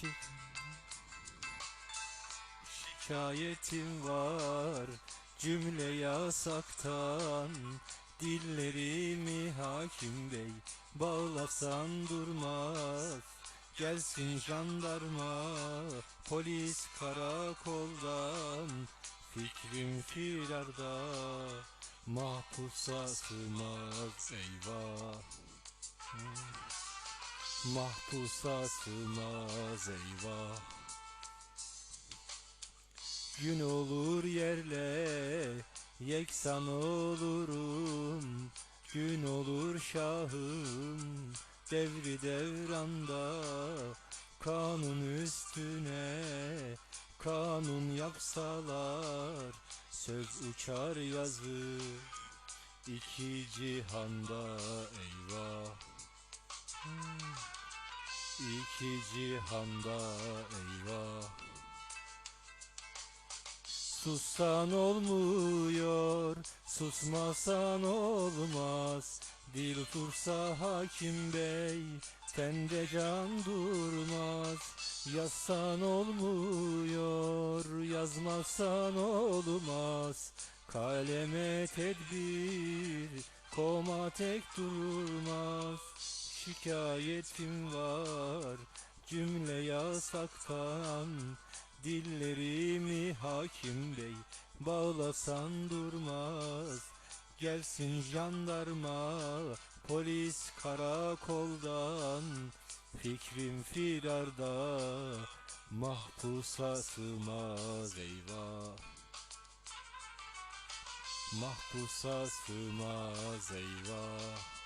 ki Şikayetim var cümle yasaktan. Dillerimi hakim bey bağlasan durmaz. Gelsin jandarma polis karakoldan. Fikrim firarda mahpusa sığmaz eyvah. Hmm. Mahpusa sığmaz eyvah Gün olur yerle Yeksan olurum. Gün olur şahım Devri devranda. Kanun üstüne Kanun yapsalar Söz uçar yazı. İki cihanda İki cihanda eyvah. Sussan olmuyor, susmasan olmaz. Dil tursa hakim bey, tende can durmaz. Yazsan olmuyor, yazmazsan olmaz. Kaleme tedbir, koma tek durmaz Şikayetim var, cümle yasaktan Dillerimi hakim bey bağlasan durmaz. Gelsin jandarma polis karakoldan. Fikrim firarda mahpusa sığmaz eyvah. Mahpusa sığmaz eyvah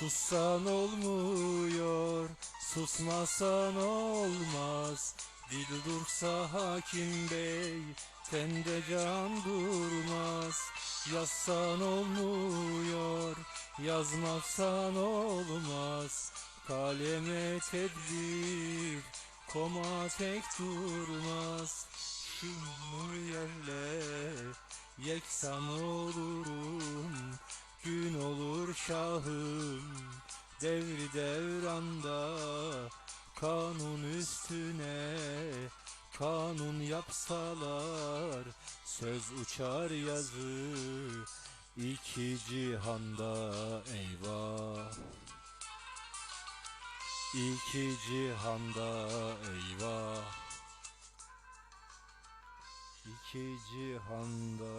Sussan olmuyor, susmasan olmaz. Dil dursa hakim bey, tende can durmaz. Yazsan olmuyor, yazmazsan olmaz. Kaleme tedbir, koma tek durmaz. Şimdi yerle yeksan olurum Gün olur şahım devri devranda Kanun üstüne kanun yapsalar Söz uçar yazı iki cihanda eyvah. İki cihanda eyvah. İki cihanda